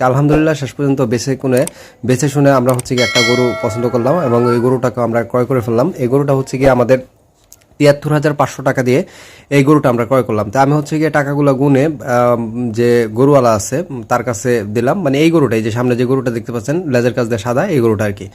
তো আলহামদুলিল্লাহ শেষ পর্যন্ত বেছে কোনে, বেছে শুনে আমরা হচ্ছে কি একটা গরু পছন্দ করলাম এবং এই গরুটাকে আমরা ক্রয় করে ফেললাম। এই গরুটা হচ্ছে কি আমাদের তিয়াত্তর হাজার পাঁচশো টাকা দিয়ে এই গরুটা আমরা ক্রয় করলাম। তো আমি হচ্ছে গিয়ে টাকাগুলো গুনে যে গরুওয়ালা আছে, তার কাছে দিলাম। মানে এই গরুটাই যে সামনে যে গরুটা দেখতে পাচ্ছেন, লেজের কাছ দিয়ে সাদা, এই গরুটা আর কি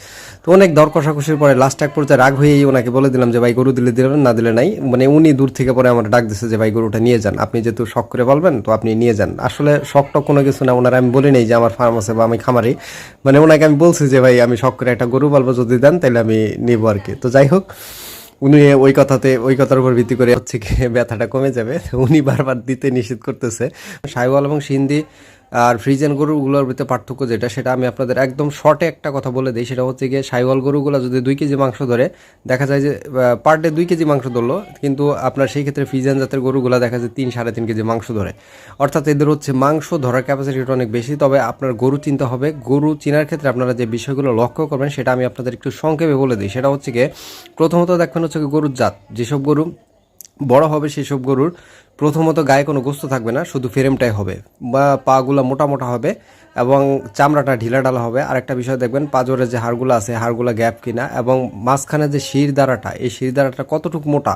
তো অনেক দর কষাকষির পরে লাস্ট এক পর্যায়ে রাগ হয়েই ওনাকে বলে দিলাম যে, ভাই, গরু দিলে দিলেন না দিলে নাই। মানে উনি দূর থেকে পরে আমার ডাক দিচ্ছে যে, ভাই, গরুটা নিয়ে যান। আপনি যেহেতু শখ করে বলবেন, তো আপনি নিয়ে যান। আসলে শখ টক কোনো কিছু না, ওনারা আমি বলি নাই যে, আমার ফার্ম আছে বা আমি খামারি। মানে ওনাকে আমি বলছি যে, ভাই, আমি শখ করে একটা গরু পালবো যদি দেন তাহলে আমি নিব আর কি তো যাই হোক উনি ওই কথাতে, ওই কথার উপর ভিত্তি করে হচ্ছে কি, ব্যথাটা কমে যাবে। উনি বারবার দিতে নিষেধ করতেছে। সাইওয়াল এবং সিন্ধি আর ফ্রিজেন গরুগুলোর ভিতরে পার্থক্য যেটা, সেটা আমি আপনাদের একদম শর্টে একটা কথা বলে দিই, সেটা হচ্ছে গিয়ে সাইওয়াল গরুগুলো যদি দুই কেজি মাংস ধরে, দেখা যায় যে পার ডে দুই কেজি মাংস ধরলো, কিন্তু আপনার সেই ক্ষেত্রে ফ্রিজেন জাতের গরুগুলো দেখা যায় তিন সাড়ে তিন কেজি মাংস ধরে। অর্থাৎ এদের হচ্ছে মাংস ধরার ক্যাপাসিটিটা অনেক বেশি, তবে আপনার গরু চিনতে হবে, গরু চিনার ক্ষেত্রে আপনারা যে বিষয়গুলো লক্ষ্য করবেন, সেটা আমি আপনাদের একটু সংক্ষেপে বলে দিই। সেটা হচ্ছে গিয়ে প্রথমত দেখবেন হচ্ছে গরুর জাত, যেসব গরু বড় হবে সেসব গরুর, প্রথমত গায়ে কোনো গোস্ত থাকবে না, শুধু ফ্রেমটাই হবে। বা পাগুলো মোটা মোটা হবে এবং চামড়াটা ঢিলা ঢালা হবে। আর একটা বিষয় দেখবেন, পাজরের যে হাড়গুলো আছে, হাড়গুলো গ্যাপ কিনা এবং মাঝখানে যে শির দ্বারাটা, এই শির দ্বারাটা কতটুকু মোটা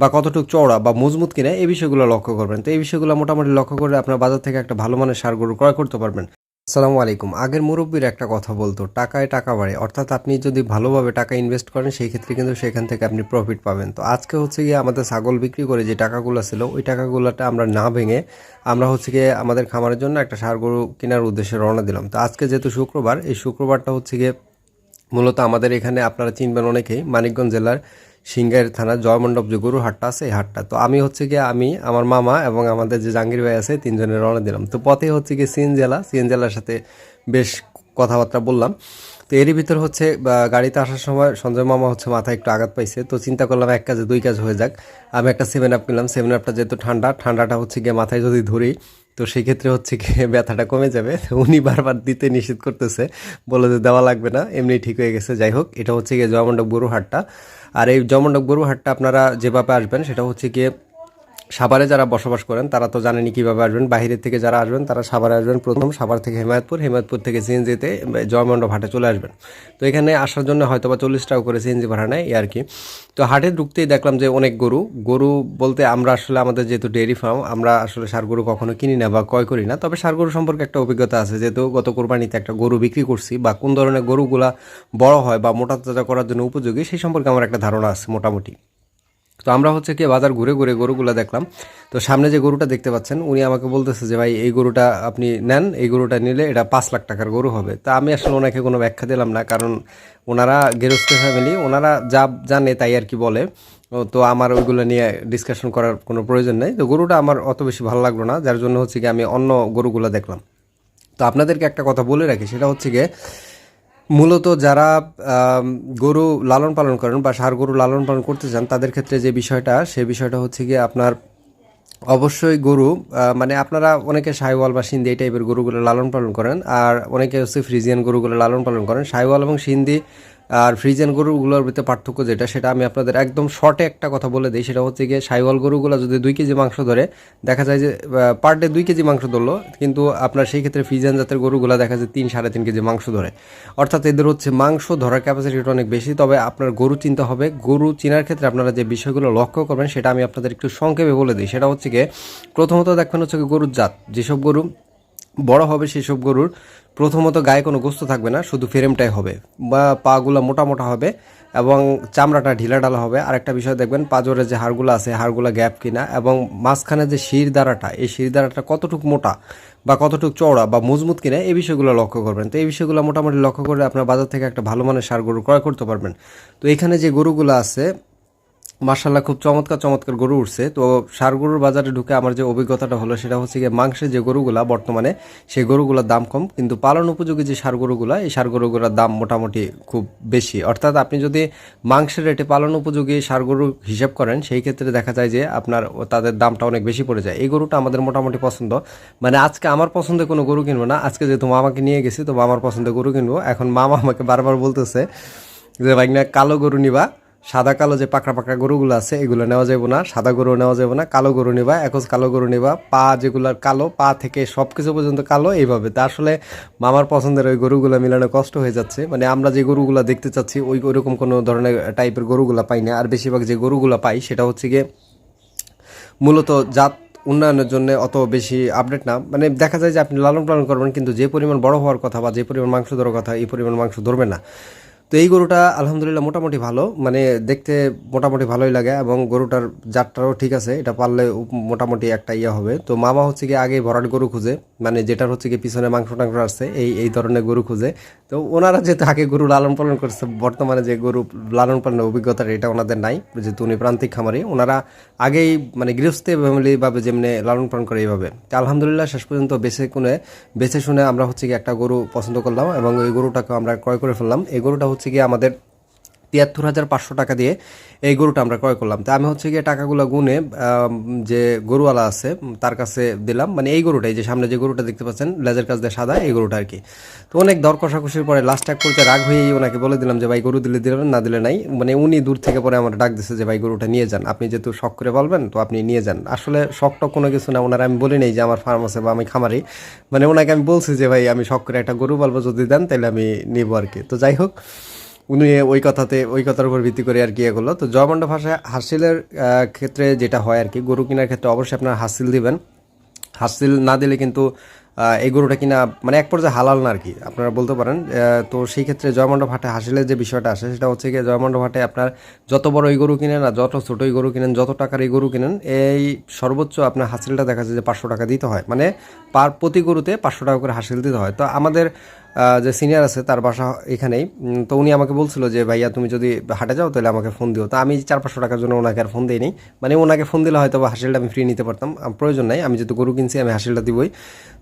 বা কতটুকু চওড়া বা মজবুত কিনা, এই বিষয়গুলো লক্ষ্য করবেন। তো এই বিষয়গুলো মোটামুটি লক্ষ্য করে আপনার বাজার থেকে একটা ভালো মানের সার গরু ক্রয় করতে পারবেন। আসসালামু আলাইকুম। আগের মুরব্বীর একটা কথা বলতো, টাকায় টাকা বাড়ে। অর্থাৎ আপনি যদি ভালোভাবে টাকা ইনভেস্ট করেন, সেই ক্ষেত্রে কিন্তু সেখান থেকে আপনি প্রফিট পাবেন। তো আজকে হচ্ছে গিয়ে আমাদের ছাগল বিক্রি করে যে টাকাগুলো ছিল, ওই টাকাগুলোটা আমরা না ভেঙে আমরা হচ্ছে গিয়ে আমাদের খামারের জন্য একটা সার গরু কেনার উদ্দেশ্যে রওনা দিলাম। তো আজকে যেহেতু শুক্রবার, এই শুক্রবারটা হচ্ছে গিয়ে মূলত আমাদের এখানে আপনারা চিনবেন অনেকেই, মানিকগঞ্জ জেলার সিংগাইর থানা জয়মণ্ডপ যে গরু হাটটা আছে, এই হাটটা। তো আমি হচ্ছে গিয়ে, আমি, আমার মামা এবং আমাদের যে জাহাঙ্গীর ভাই আছে তিনজনের রওনা দিলাম। তো পথে হচ্ছে গিয়ে সিএন জেলা, সিএন জেলার সাথে বেশ কথাবার্তা বললাম। তো এরই ভিতর হচ্ছে গাড়িতে আসার সময় সঞ্জয় মামা হচ্ছে মাথায় একটু আঘাত পাইছে। তো চিন্তা করলাম এক কাজে, দুই কাজ হয়ে যাক। আমি একটা সেভেন আপ কিনলাম সেভেন আপটা যেহেতু ঠান্ডা, ঠান্ডাটা হচ্ছে গিয়ে মাথায় যদি ধরি, তো সেই ক্ষেত্রে হচ্ছে গিয়ে ব্যথাটা কমে যাবে। উনি বারবার দিতে নিষেধ করতেছে। বলে যে দেওয়া লাগবে না, এমনি ঠিক হয়ে গেছে। যাই হোক, এটা হচ্ছে গিয়ে জয়মণ্ডপ গরু হাটটা। আর এই জয়মণ্ডপ গরু হাটটা আপনারা যেভাবে আসবেন সেটা হচ্ছে গিয়ে সাভারে যারা বসবাস করেন, তারা তো জানেনই কীভাবে আসবেন। বাইরের থেকে যারা আসবেন, তারা সাভারে আসবেন প্রথম। সাভার থেকে হেমায়তপুর হেমায়তপুর থেকে সিএনজিতে জয়মণ্ডপ হাটে চলে আসবেন। তো এখানে আসার জন্য হয়তো বা চল্লিশ টাকা করে সিএনজি ভাড়া নেয় আর কি। তো হাটে ঢুকতেই দেখলাম যে অনেক গরু। গরু বলতে আমরা আসলে আমাদের যেহেতু ডেয়ারি ফার্ম, আমরা আসলে সার গরু কখনো কিনি না বা ক্রয় করি না। তবে সার গরু সম্পর্কে একটা অভিজ্ঞতা আছে, যেহেতু গত কোরবানিতে একটা গরু বিক্রি করছি বা কোন ধরনের গরুগুলা বড় হয় বা মোটা তাজা করার জন্য উপযোগী, সেই সম্পর্কে আমার একটা ধারণা আছে মোটামুটি। তো আমরা হচ্ছে কি বাজার ঘুরে ঘুরে গরুগুলো দেখলাম। তো সামনে যে গরুটা দেখতে পাচ্ছেন, উনি আমাকে বলতেছে যে, ভাই, এই গরুটা আপনি নেন, এই গরুটা নিলে এটা পাঁচ লাখ টাকার গরু হবে। তা আমি আসলে ওনাকে কোনো ব্যাখ্যা দিলাম না, কারণ ওনারা গেরস্থ ফ্যামিলি, ওনারা যা জানে তাই আর কি বলে। তো আমার ওইগুলো নিয়ে ডিসকাশন করার কোনো প্রয়োজন নেই। তো গরুটা আমার অত বেশি ভালো লাগল না, যার জন্য হচ্ছে কি আমি অন্য গরুগুলো দেখলাম। তো আপনাদেরকে একটা কথা বলে রাখি, সেটা হচ্ছে গিয়ে মূলত যারা গরু লালন পালন করেন বা ষাঁড় গরু লালন পালন করতে চান, তাদের ক্ষেত্রে যে বিষয়টা, সে বিষয়টা হচ্ছে গিয়ে আপনার অবশ্যই গরু মানে আপনারা অনেকে সাইওয়াল বা সিন্ধি এই টাইপের গরুগুলো লালন পালন করেন, আর অনেকে হচ্ছে ফ্রিজিয়ান গরুগুলো লালন পালন করেন। সাইওয়াল এবং সিন্ধি আর ফ্রিজিয়ান গরুগুলোর ভিতরে পার্থক্য যেটা, সেটা আমি আপনাদের একদম শর্টে একটা কথা বলে দিই, সেটা হচ্ছে গিয়ে সাইওয়াল গরুগুলো যদি দুই কেজি মাংস ধরে, দেখা যায় যে পার ডে দুই কেজি মাংস ধরলো, কিন্তু আপনার সেই ক্ষেত্রে ফ্রিজেন জাতের গরুগুলো দেখা যায় তিন সাড়ে তিন কেজি মাংস ধরে। অর্থাৎ এদের হচ্ছে মাংস ধরার ক্যাপাসিটিটা অনেক বেশি, তবে আপনার গরু চিনতে হবে, গরু চিনার ক্ষেত্রে আপনারা যে বিষয়গুলো লক্ষ্য করবেন, সেটা আমি আপনাদের একটু সংক্ষেপে বলে দিই। সেটা হচ্ছে গিয়ে প্রথমত দেখবেন হচ্ছে গরুর জাত, যেসব গরু বড় হবে সেসব গরুর, প্রথমত গায়ে কোনো গোস্ত থাকবে না, শুধু ফ্রেমটাই হবে বা পাগুলো মোটা মোটা হবে এবং চামড়াটা ঢিলা ঢালা হবে। আর একটা বিষয় দেখবেন, পাজরের যে হাড়গুলো আছে, হাড়গুলো গ্যাপ কিনা এবং মাঝখানে যে শির দ্বারাটা, এই শির দ্বারাটা কতটুকু মোটা বা কতটুকু চওড়া বা মজবুত কিনা, এই বিষয়গুলো লক্ষ্য করবেন। তো এই বিষয়গুলো মোটামুটি লক্ষ্য করে আপনার বাজার থেকে একটা ভালো মানের সার গরু ক্রয় করতে পারবেন। তো এখানে যে গরুগুলো আছে মার্শাল্লাহ খুব চমৎকার চমৎকার গরু উঠছে। তো সার গরুর বাজারে ঢুকে আমার যে অভিজ্ঞতাটা হলো, সেটা হচ্ছে গিয়ে মাংসের যে গরুগুলা, বর্তমানে সেই গরুগুলোর দাম কম। কিন্তু পালন উপযোগী যে সার গরুগুলা এই সার গরুগুলোর দাম মোটামুটি খুব বেশি। অর্থাৎ আপনি যদি মাংসের রেটে পালন উপযোগী সার গরু হিসাব করেন, সেই ক্ষেত্রে দেখা যায় যে আপনার তাদের দামটা অনেক বেশি পড়ে যায়। এই গরুটা আমাদের মোটামুটি পছন্দ। মানে আজকে আমার পছন্দে কোনো গরু কিনবো না। আজকে যেহেতু মামাকে নিয়ে গেছি, তো মামার পছন্দে গরু কিনবো। এখন মামা আমাকে বারবার বলতেছে যে ভাই না কালো গরু নিবা। সাদা কালো যে পাকড়া পাকড়া গরুগুলো আছে, এগুলো নেওয়া যাবে না। সাদা গরু নেওয়া যাবে না, কালো গরু নেবা, একজ কালো গরু নেবা। পা যেগুলোর কালো, পা থেকে সব কিছু পর্যন্ত কালো, এইভাবে। তা আসলে মামার পছন্দের ওই গরুগুলো মিলানো কষ্ট হয়ে যাচ্ছে। মানে আমরা যে গরুগুলো দেখতে চাচ্ছি, ওই ওইরকম কোনো ধরনের টাইপের গরুগুলো পাই না। আর বেশিরভাগ যে গরুগুলো পাই, সেটা হচ্ছে গিয়ে মূলত জাত উন্নয়নের জন্য অত বেশি আপডেট না। মানে দেখা যায় যে আপনি লালন পালন করবেন, কিন্তু যে পরিমাণ বড় হওয়ার কথা বা যে পরিমাণ মাংস ধরার কথা, এই পরিমাণ মাংস ধরবে না। তো এই গরুটা আলহামদুলিল্লাহ মোটামুটি ভালো। মানে দেখতে মোটামুটি ভালোই লাগে এবং গরুটার জাতটাও ঠিক আছে। এটা পারলে মোটামুটি একটা ইয়ে হবে। তো মামা হচ্ছে কি আগে ভরাট গরু খুঁজে। মানে যেটার হচ্ছে কি পিছনে মাংস টাংস আসছে এই এই ধরনের গরু খুঁজে। তো ওনারা যেহেতু আগে গরু লালন পালন করছে, বর্তমানে যে গরু লালন পালনের অভিজ্ঞতাটা এটা ওনাদের নাই। যেহেতু উনি প্রান্তিক খামারি, ওনারা আগেই মানে গৃহস্থী ফ্যামিলি ভাবে যেমনি লালন পালন করে এইভাবে। তো আলহামদুলিল্লাহ শেষ পর্যন্ত বেছে কোনে, বেছে শুনে আমরা হচ্ছে কি একটা গরু পছন্দ করলাম এবং এই গরুটাকে আমরা ক্রয় করে ফেললাম। এই গরুটা হচ্ছে কি আমাদের তিয়াত্তর হাজার পাঁচশো টাকা দিয়ে এই গরুটা আমরা ক্রয় করলাম। তো আমি হচ্ছে গিয়ে টাকাগুলো গুনে যে গরুওয়ালা আছে তার কাছে দিলাম। মানে এই গরুটাই যে সামনে যে গরুটা দেখতে পাচ্ছেন, লেজের কাছ দিয়ে সাদা, এই গরুটা আর কি তো অনেক দর কষাকষির পরে লাস্ট এক করতে রাগ হয়েই ওনাকে বলে দিলাম যে, ভাই, গরু দিলে দিলেন না দিলে নাই। মানে উনি দূর থেকে পরে আমার ডাক দিছে যে, ভাই, গরুটা নিয়ে যান। আপনি যেহেতু শখ করে বলবেন তো আপনি নিয়ে যান। আসলে শখ টক কোনো কিছু না, ওনারা আমি বলি নেই যে, আমার ফার্ম আছে বা আমি খামারি। মানে ওনাকে আমি বলছি যে, ভাই, আমি শখ করে একটা গরু বলব যদি দেন তাহলে আমি নিবো আর কি তো যাই হোক উনি ওই কথাতে ওই কথার উপর ভিত্তি করে আর কি এগুলো তো জয়মন্ড ভাষায় হাসিলের ক্ষেত্রে যেটা হয় আর কি, গরু কেনার ক্ষেত্রে অবশ্যই আপনার হাসিল দিবেন। হাসিল না দিলে কিন্তু এই গরুটা কিনা মানে এক পর্যায়ে হালাল না আর কি, আপনারা বলতে পারেন। তো সেই ক্ষেত্রে জয়মন্ড ভাটে হাসিলের যে বিষয়টা আসে সেটা হচ্ছে গিয়ে জয়মন্ড ভাটে আপনার যত বড় এই গরু কিনেন আর যত ছোট এই গরু কিনেন, যত টাকার এই গরু কিনেন, এই সর্বোচ্চ আপনার হাসিলটা দেখা যায় যে পাঁচশো টাকা দিতে হয়। মানে পার প্রতি গরুতে পাঁচশো টাকা করে হাসিল দিতে হয়। তো আমাদের যে সিনিয়র আছে তার বাসা এখানেই। তো উনি আমাকে বলছিল যে, ভাইয়া, তুমি যদি হাটে যাও তাহলে আমাকে ফোন দিও। তো আমি চার পাঁচশো টাকার জন্য ওনাকে আর ফোন দিইনি। মানে ওনাকে ফোন দিলে হয়তো বা হাসিলটা আমি ফ্রি নিতে পারতাম। প্রয়োজন নাই, আমি যেহেতু গরু কিনছি, আমি হাসিলটা দিবই।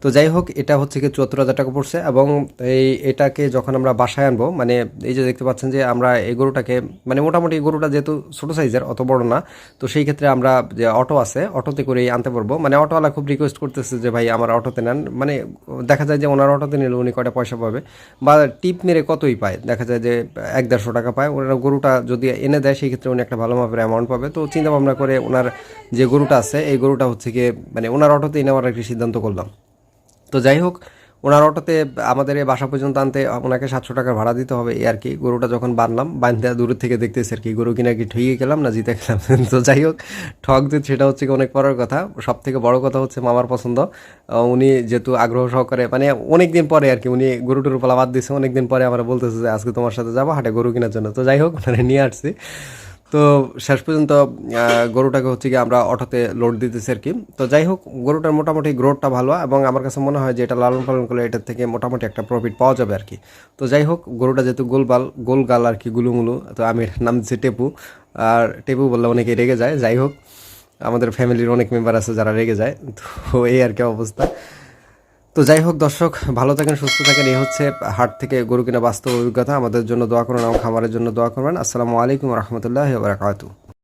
তো যাই হোক, এটা হচ্ছে কি চুয়াত্তর হাজার টাকা পড়ছে এবং এই, এটাকে যখন আমরা বাসায় আনব মানে এই যে দেখতে পাচ্ছেন যে, আমরা এই গরুটাকে মানে মোটামুটি গরুটা যেহেতু ছোটো সাইজের অত বড় না, তো সেই ক্ষেত্রে আমরা যে অটো আছে, অটোতে করেই আনতে পারব। মানে অটোওয়ালা খুব রিকোয়েস্ট করতেছে যে, ভাই, আমার অটোতে নেন। মানে দেখা যায় যে, ওনার অটোতে নিলে উনি কয়টা পয়সা পাবে। বা টিপ মেরে কতই পায়? দেখা যায় যে, এক দেড়শো টাকা পায়। ওনারা গরুটা যদি এনে দেয়, সেই ক্ষেত্রে উনি একটা ভালো মাপের অ্যামাউন্ট পাবে। তো চিন্তা ভাবনা করে ওনার যে গরুটা আছে, এই গরুটা হচ্ছে গিয়ে মানে ওনার অটোতেই নেওয়ার একটি সিদ্ধান্ত করলাম। তো যাই হোক ওনার অটোতে আমাদের এই বাসা পর্যন্ত আনতে ওনাকে সাতশো টাকা ভাড়া দিতে হবে, এই আর কি। গরুটা যখন বানলাম বান্ধে দূর থেকে দেখতেছি আর কি, গরু কিনা কি ঠইয়ে গেলাম না জিতে গেলাম। তো যাই হোক, ঠক যে সেটা হচ্ছে অনেক পরের কথা। সব থেকে বড় কথা হচ্ছে মামার পছন্দ। উনি যেহেতু আগ্রহ সহকারে মানে অনেক দিন পরে আর কি, উনি গরু টুরু পালা বাদ দিচ্ছে অনেক দিন পরে আমরা বলতেছে যে, আজকে তোমার সাথে যাব হাটে গরু কেনার জন্য। তো যাই হোক ওনারা নিয়ে আসছি। তো শেষ পর্যন্ত গরুটাকে হচ্ছে কি আমরা অটোতে লোড দিতেছি আর কি। তো যাই হোক, গরুটার মোটামুটি গ্রোথটা ভালো এবং আমার কাছে মনে হয় যে এটা লালন পালন করলে এটার থেকে মোটামুটি একটা প্রফিট পাওয়া যাবে আর কি। তো যাই হোক, গরুটা যেহেতু গোলবাল, গোলগাল আর কি, গুলুমুলু, তো আমি এটার নাম দিচ্ছি টেপু। আর টেপু বললে অনেকে রেগে যায়। যাই হোক, আমাদের ফ্যামিলির অনেক মেম্বার আছে যারা রেগে যায়। তো এই আর কি অবস্থা। তো যাই হোক, দর্শক, ভালো থাকেন, সুস্থ থাকেন। এই হচ্ছে হাট থেকে গরু কিনা বাস্তব অভিজ্ঞতা। আমাদের জন্য দোয়া করুন এবং খামারের জন্য দোয়া করবেন। আসসালামু আলাইকুম রহমতুল্লাহ বারাকাতু